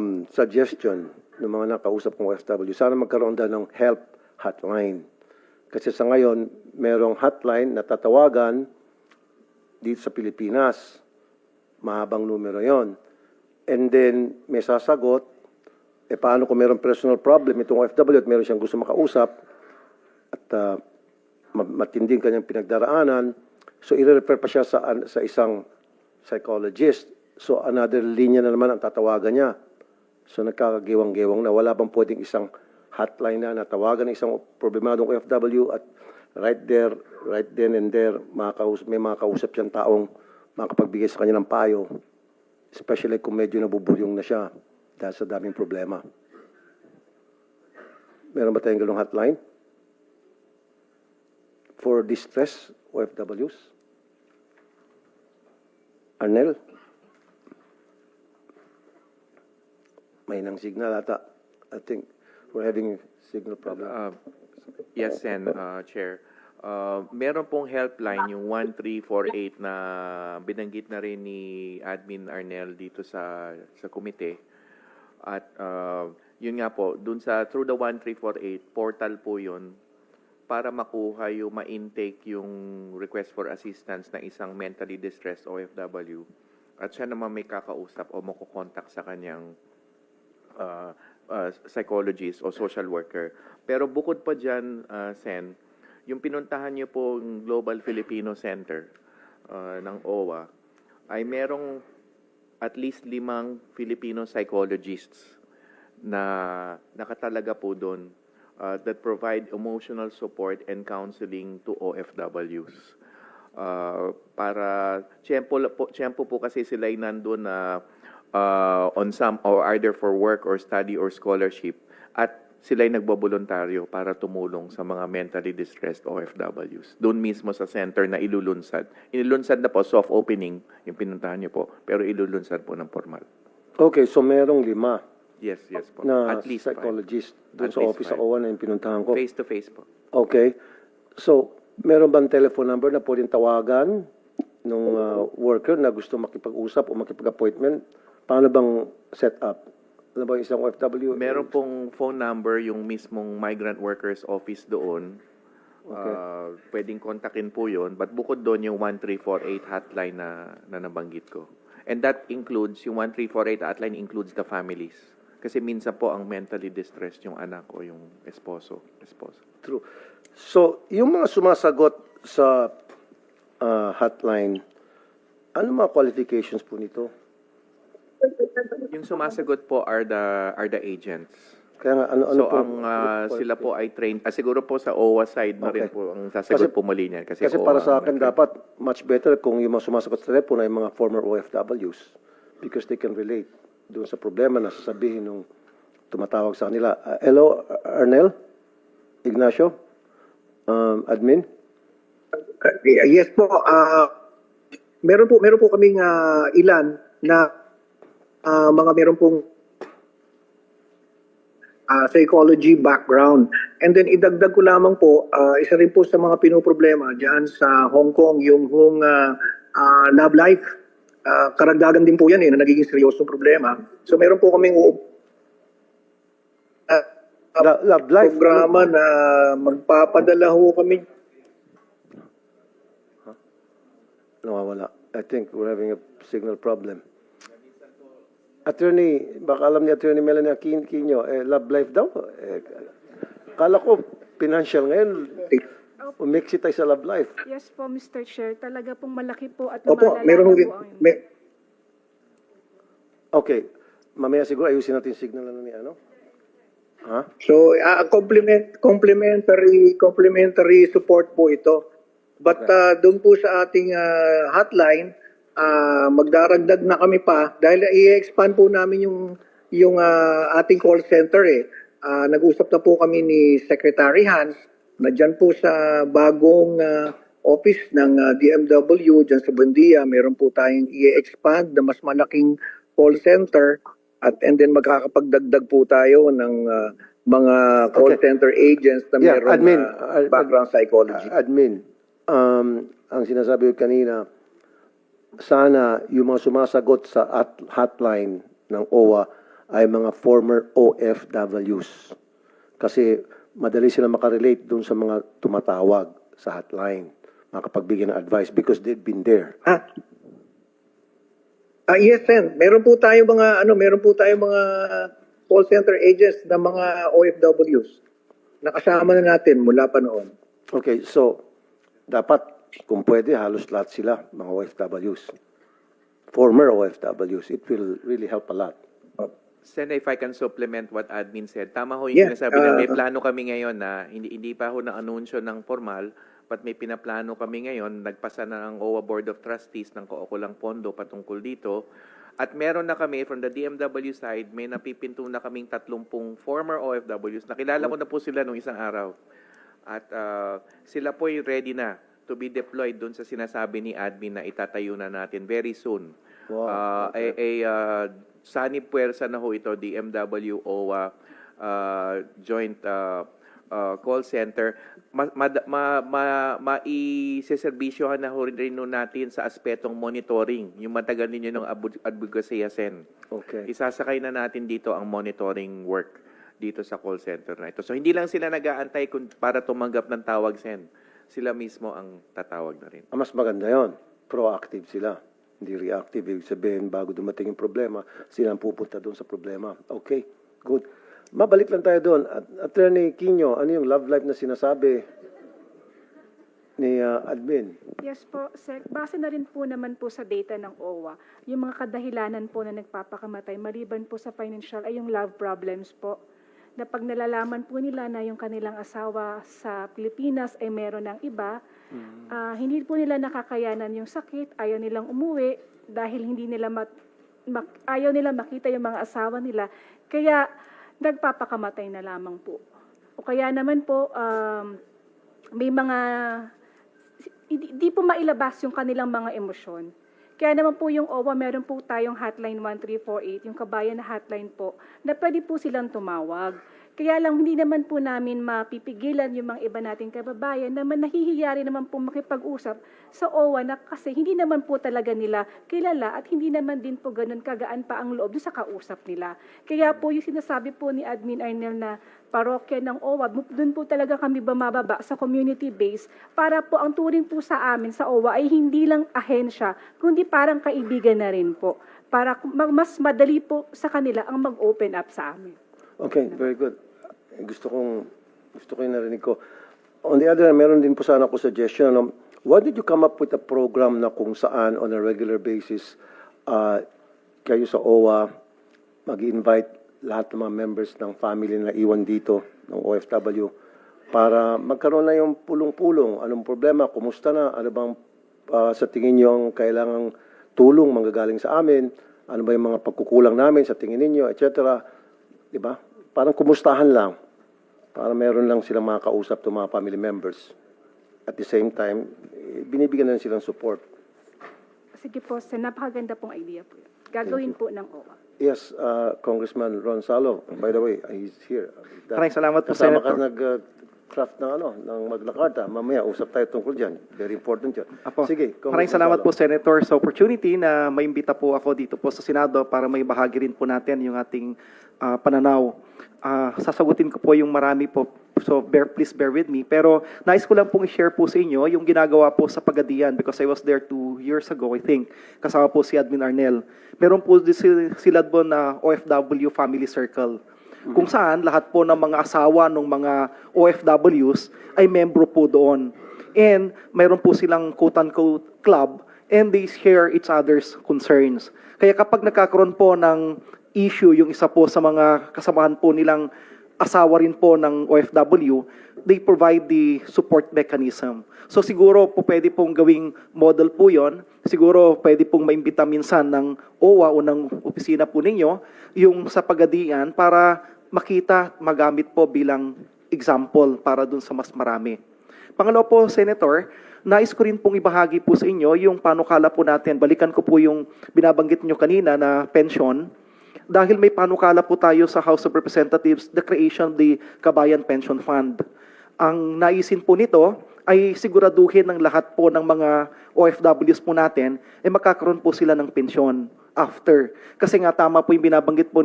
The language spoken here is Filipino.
um, suggestion ng mga nakausap kong OFW, sana magkaroon daw ng help hotline. Kasi sa ngayon, merong hotline na tatawagan dito sa Pilipinas. Mahabang numero yon. And then, may sasagot, eh paano kung merong personal problem itong OFW at meron siyang gusto makausap at ma- matinding kanyang pinagdaraanan, so i-refer pa siya sa, sa isang psychologist. So another linya na naman ang tatawagan niya. So nagkakagiwang-giwang na wala bang pwedeng isang hotline na natawagan ng isang problemadong OFW at right there, right then and there, makakaus- may makakausap siyang taong makapagbigay sa kanya ng payo. Especially kung medyo nabuburyong na siya dahil sa daming problema. Meron ba tayong galong hotline? For distress OFWs? Arnel? Nang signal ata. I think we're having a signal problem. Uh, Yes, Sen, uh, Chair. Uh, meron pong helpline, yung 1348 na binanggit na rin ni Admin Arnel dito sa sa komite. At uh, yun nga po, dun sa through the 1348 portal po yun para makuha yung ma-intake yung request for assistance na isang mentally distressed OFW. At siya naman may kakausap o makukontakt sa kanyang uh, uh, psychologist o social worker. Pero bukod pa dyan, uh, Sen, yung pinuntahan niyo po yung Global Filipino Center uh, ng OWA, ay merong at least limang Filipino psychologists na nakatalaga po doon uh, that provide emotional support and counseling to OFWs. Uh, para tiyempo, po, tiyempo po kasi sila ay nandun na uh, on some or either for work or study or scholarship at sila ay nagbobolontaryo para tumulong sa mga mentally distressed OFWs. Doon mismo sa center na ilulunsad. Inulunsad na po, soft opening, yung pinuntahan niyo po, pero ilulunsad po ng formal. Okay, so merong lima Yes, yes po. na At least five. psychologist doon At sa least office sa five. OWA na yung pinuntahan ko. Face to face po. Okay. So, meron bang telephone number na pwedeng tawagan ng worker na gusto makipag-usap o makipag-appointment? Paano bang set up? Ano ba isang OFW? Meron pong phone number yung mismong migrant workers office doon. Okay. Uh, pwedeng kontakin po yun. But bukod doon yung 1348 hotline na, na nabanggit ko. And that includes, yung 1348 hotline includes the families. Kasi minsan po ang mentally distressed yung anak o yung esposo. esposo. True. So, yung mga sumasagot sa ah, hotline, ano mga qualifications po nito? Yung sumasagot po are the are the agents. Kaya nga, ano, ano so po? ang ah, sila po ay trained, ah, siguro po sa OWA side na rin Okay. po ang sasagot Kasi- po muli niyan. Kasi, Kasi OWA para sa akin, dapat much better kung yung mga sumasagot sa telepono ay mga former OFWs because they can relate doon sa problema na sasabihin nung tumatawag sa kanila. Uh, hello, Arnel? Ignacio? Um, admin? Uh, yes po. ah meron po meron po kaming ah, ilan na ah, mga meron pong ah, psychology background. And then idagdag ko lamang po, ah, isa rin po sa mga pinoproblema diyan sa Hong Kong yung hong ah, ah, love life. Ah, karagdagan din po yan eh, na nagiging seryosong problema. So meron po kaming u- ah, Lo- love life. programa na magpapadala ho kami Nawawala. I think we're having a signal problem. Attorney, baka alam ni Attorney Melanie Aquin- Aquino, eh, love life daw. Eh, kala ko, financial ngayon, umiksi tayo sa love life. Yes po, Mr. Chair. Talaga pong malaki po at Opo, lumalala meron po ang- may, Okay. Mamaya siguro ayusin natin yung signal na ni ano. Ha? So, uh, complement, complementary, complementary support po ito. But uh, doon po sa ating uh, hotline, uh, magdaragdag na kami pa dahil i-expand po namin yung yung uh, ating call center eh. Uh, nag-usap na po kami ni Secretary Hans na dyan po sa bagong uh, office ng uh, DMW dyan sa Buendia, meron po tayong i-expand na mas malaking call center at and then magkakapagdagdag po tayo ng uh, mga call Okay. center agents na Yeah, meron admin, uh, background psychology. Admin, um, ang sinasabi ko kanina, sana yung mga sumasagot sa at hotline ng OWA ay mga former OFWs. Kasi madali sila makarelate dun sa mga tumatawag sa hotline, makapagbigyan ng advice because they've been there. Ah, ah yes, Sen. Meron po tayo mga, ano, meron po tayo mga call center agents na mga OFWs. Nakasama na natin mula pa noon. Okay, so dapat kung pwede halos lahat sila mga OFWs. Former OFWs. It will really help a lot. Sen, if I can supplement what admin said, tama ho yung Yeah, sinasabi na may uh, plano kami ngayon na hindi, hindi pa ho na anunsyo ng formal, but may pinaplano kami ngayon, nagpasa na ang OWA Board of Trustees ng kaukulang pondo patungkol dito. At meron na kami, from the DMW side, may napipinto na kaming 30 former OFWs. Nakilala ko na po sila nung isang araw. At uh, sila po ay ready na to be deployed doon sa sinasabi ni admin na itatayo na natin very soon. Wow, Uh, okay. a, a uh, sanib puwersa na ho ito, DMW, OWA, uh, joint uh, uh, call center. Ma, ma, ma, ma, maiseserbisyohan na ho rin ho natin sa aspetong monitoring, yung matagal ninyo ng advocacy sen. Okay. Isasakay na natin dito ang monitoring work dito sa call center na ito. So hindi lang sila nag-aantay kung para tumanggap ng tawag sen. Sila mismo ang tatawag na rin. Ang mas maganda yon, proactive sila. Hindi reactive. Ibig sabihin, bago dumating yung problema, sila ang pupunta doon sa problema. Okay, good. Mabalik lang tayo doon. At, Attorney Quino, ano yung love life na sinasabi ni uh, admin? Yes po, Sec. Base na rin po naman po sa data ng OWA, yung mga kadahilanan po na nagpapakamatay, maliban po sa financial, ay yung love problems po. Na pag nalalaman po nila na yung kanilang asawa sa Pilipinas ay meron ng iba, ah, hindi po nila nakakayanan yung sakit, ayaw nilang umuwi dahil hindi nila mat, mak- ayaw nila makita yung mga asawa nila. Kaya nagpapakamatay na lamang po. O kaya naman po, um, may mga hindi, di po mailabas yung kanilang mga emosyon. Kaya naman po yung OWA, meron po tayong hotline 1348, yung kabayan na hotline po, na pwede po silang tumawag. Kaya lang hindi naman po namin mapipigilan yung mga iba nating kababayan naman nahihiya naman po makipag-usap sa OWA na kasi hindi naman po talaga nila kilala at hindi naman din po ganun kagaan pa ang loob sa kausap nila. Kaya po yung sinasabi po ni Admin Arnel na parokya ng OWA, doon po talaga kami bumababa sa community base para po ang turing po sa amin sa OWA ay hindi lang ahensya, kundi parang kaibigan na rin po. Para mas madali po sa kanila ang mag-open up sa amin. Okay, very good. Gusto kong, gusto ko yung narinig ko. On the other hand, meron din po sana ako suggestion. Ano, why did you come up with a program na kung saan on a regular basis uh, kayo sa OWA mag-invite lahat ng mga members ng family na iwan dito ng OFW para magkaroon na yung pulong-pulong. Anong problema? Kumusta na? Ano bang uh, sa tingin nyo ang kailangang tulong manggagaling sa amin? Ano ba yung mga pagkukulang namin sa tingin ninyo, etc. Di ba? Parang kumustahan lang. Para meron lang silang makakausap to mga family members. At the same time, eh, binibigyan na rin silang support. Sige po, Sen, napakaganda pong idea po. yun. Gagawin po ng OWA. Yes, uh, Congressman Ron Salo, by the way, he's here. Maraming salamat po, Kasama ka Senator. Nag-craft ng, ano, ng Magna Carta. Mamaya, usap tayo tungkol dyan. Very important yun. Apo. Sige, Maraming salamat po, Senator, sa opportunity na maimbita po ako dito po sa Senado para may bahagi rin po natin yung ating ah, pananaw. Ah, sasagutin ko po yung marami po, so bear, please bear with me. Pero nais ko lang pong i-share po sa inyo yung ginagawa po sa Pagadian because I was there two years ago, I think. Kasama po si Admin Arnel. Meron po si- sila doon na OFW Family Circle kung saan lahat po ng mga asawa ng mga OFWs ay membro po doon. And mayroon po silang quote-unquote club and they share each other's concerns. Kaya kapag nagkakaroon po ng issue yung isa po sa mga kasamahan po nilang asawa rin po ng OFW, they provide the support mechanism. So siguro po pwede pong gawing model po yon. Siguro pwede pong maimbita minsan ng OWA o ng opisina po ninyo yung sa pagadian para makita, magamit po bilang example para dun sa mas marami. Pangalawa po, Senator, nais ko rin pong ibahagi po sa inyo yung panukala po natin. Balikan ko po yung binabanggit nyo kanina na pension. Dahil may panukala po tayo sa House of Representatives, the creation of the Kabayan Pension Fund. Ang naisin po nito ay siguraduhin ng lahat po ng mga OFWs po natin ay makakaroon po sila ng pensyon after. Kasi nga tama po yung binabanggit po